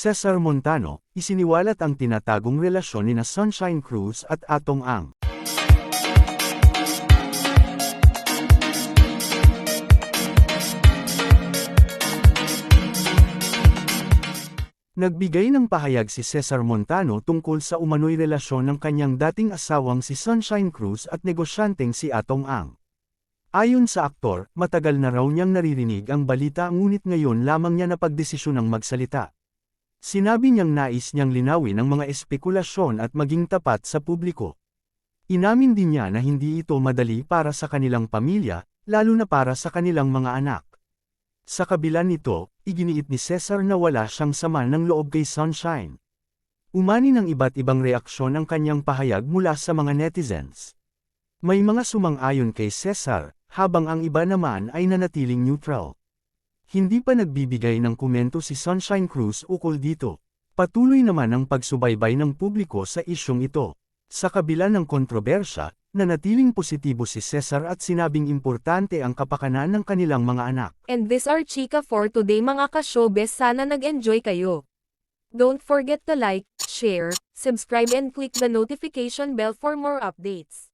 Cesar Montano, isiniwalat ang tinatagong relasyon ni na Sunshine Cruz at Atong Ang. Nagbigay ng pahayag si Cesar Montano tungkol sa umano'y relasyon ng kanyang dating asawang si Sunshine Cruz at negosyanteng si Atong Ang. Ayon sa aktor, matagal na raw niyang naririnig ang balita ngunit ngayon lamang niya napagdesisyonang magsalita. Sinabi niyang nais niyang linawin ang mga espekulasyon at maging tapat sa publiko. Inamin din niya na hindi ito madali para sa kanilang pamilya, lalo na para sa kanilang mga anak. Sa kabila nito, iginiit ni Cesar na wala siyang sama ng loob kay Sunshine. Umani ng iba't ibang reaksyon ang kanyang pahayag mula sa mga netizens. May mga sumang-ayon kay Cesar, habang ang iba naman ay nanatiling neutral. Hindi pa nagbibigay ng komento si Sunshine Cruz ukol dito. Patuloy naman ang pagsubaybay ng publiko sa isyong ito. Sa kabila ng kontrobersya, nanatiling positibo si Cesar at sinabing importante ang kapakanan ng kanilang mga anak. And this are Chika for today mga ka-showbiz sana nag-enjoy kayo. Don't forget to like, share, subscribe and click the notification bell for more updates.